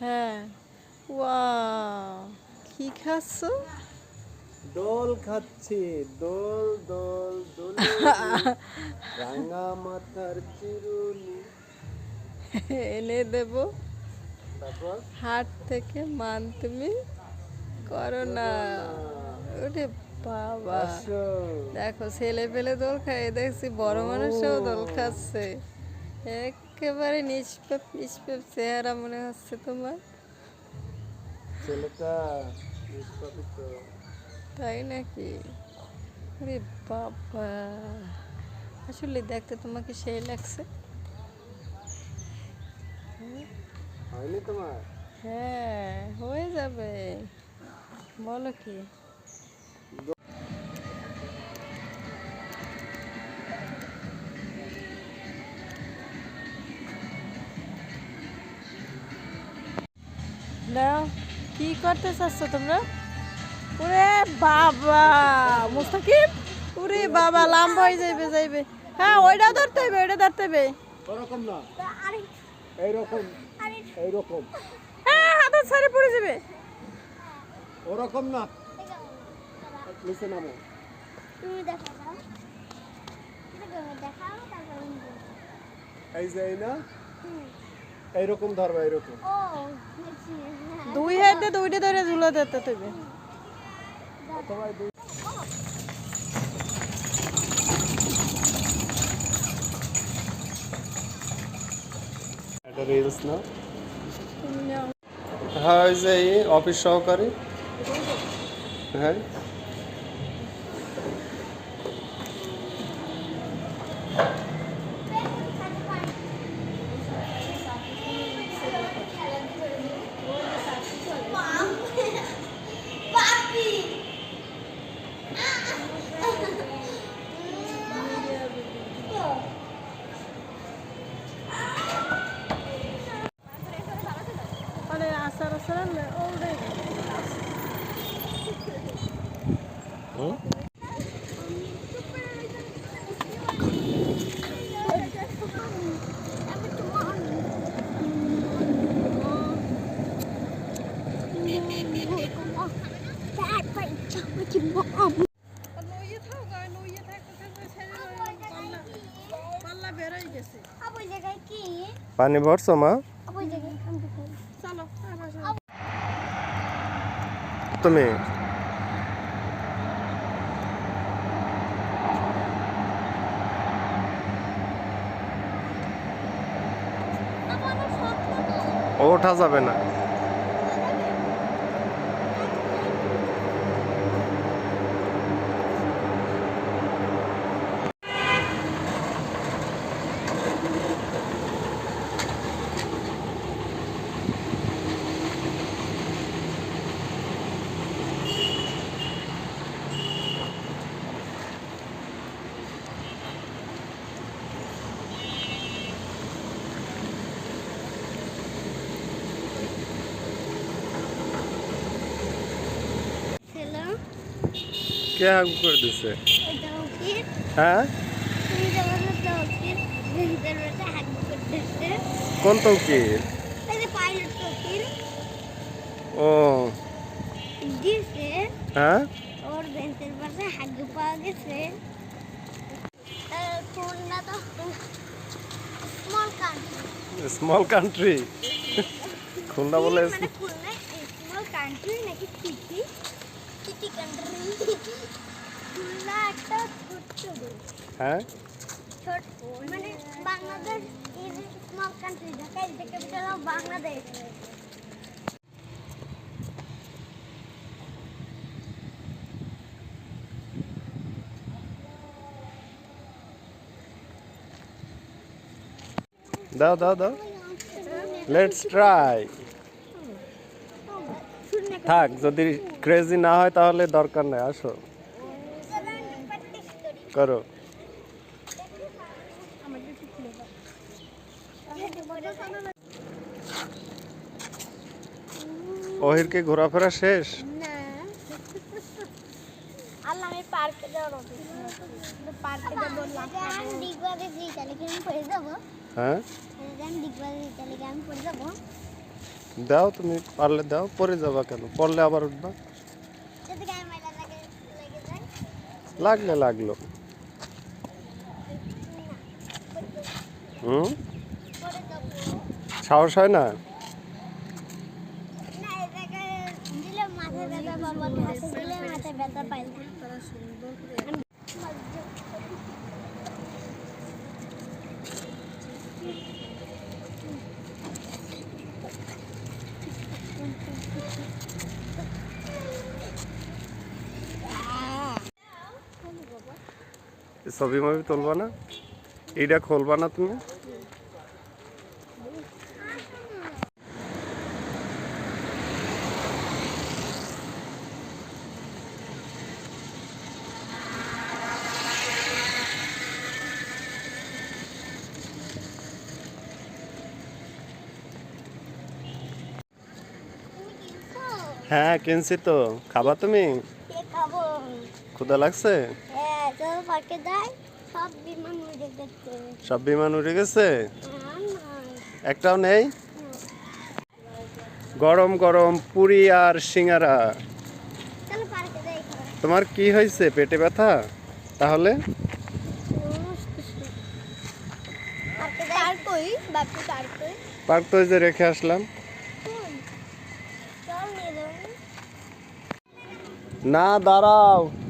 হ্যাঁ ওয়া দোল খাচ্ছি দোল দোল দোল এনে দেব। হাট থেকে মান তুমি করো না। বাবা। দেখো ছেলে পেলে দোল খায় দেখছি বড় মানুষও দোল খাচ্ছে। একেবারে নিষ্পাপ নিষ্পাপ চেহারা মনে হচ্ছে তোমার। ছেলেটা তাই নাকি? আরে বাবা। আসলে দেখতে তোমাকে সেই লাগছে। তোমার? হ্যাঁ হয়ে যাবে। বলো কি? দাও কি করতে চাচ্ছ তোমরা? ওরে বাবা মুস্তাকিব ওরে বাবা লাম্বা হয়ে যাইবে যাইবে। হ্যাঁ ওইটা ধরতে হবে ওইটা ধরতে হবে। ওরকম না। এইরকম এইরকম। হ্যাঁ হাত ছাড়ে পড়ে যাবে। ওরকম না। নিচে নামো। তুমি দেখাও তারপর এই যে না? এইরকম ধরবা এইরকম। হ্যাঁ। দুই হাতে দুইটা ধরে ঝুলো দিতে দুই একটা রিলস না? হ্যাঁ ওই যে এই অফিস সহকারী। হ্যাঁ। আসার আসার ওটাই লইয়ে থাক আর লইয়ে থাকতে থাকতে ছেড়ে পাল্লা বেরোয় গেছে পানি ভরছো মা তুমি ওঠা যাবে না। কে হাগু করে দিছে? হ্যাঁ? কোন তৌকির? ও। হ্যাঁ? ওর ভেন্সের পাশে হাগ পাওয়া গেছে Khulna small country. Small country Khulna বলে মানে খুলনা স্মল কান্ট্রি নাকি সিটি কান্ট্রি খুলনা একটা ছোট্ট দেশ হ্যাঁ? মানে Bangladesh is small country Dhaka is the capital of Bangladesh. দাও দাও দাও। লেটস ট্রাই থাক যদি ক্রেজি না হয় তাহলে দরকার নাই আসো। করি। করো ওহিরকে ঘোরাফেরা শেষ? কি হ্যাঁ? দাও তুমি পারলে দাও, পরে যাবা কেন? পড়লে আবার উঠবা। লাগলে লাগল। হুম? সাহস হয় না? ব্যথা হাতে দিলে মাথায় ব্যথা পাই না তারা সুন্দর করে ছবি মবি তুলবা না? এইটা খুলবা না তুমি? হ্যাঁ কিনছি তো। খাবা তুমি? ক্ষুদা লাগছে? হ্যাঁ সব বিমান উড়ে গেছে। একটাও নেই? গরম গরম পুরি আর সিঙ্গারা। তোমার কি হয়েছে পেটে ব্যথা? তাহলে? পার্কে তো ওই যে রেখে আসলাম। না দাঁড়াও।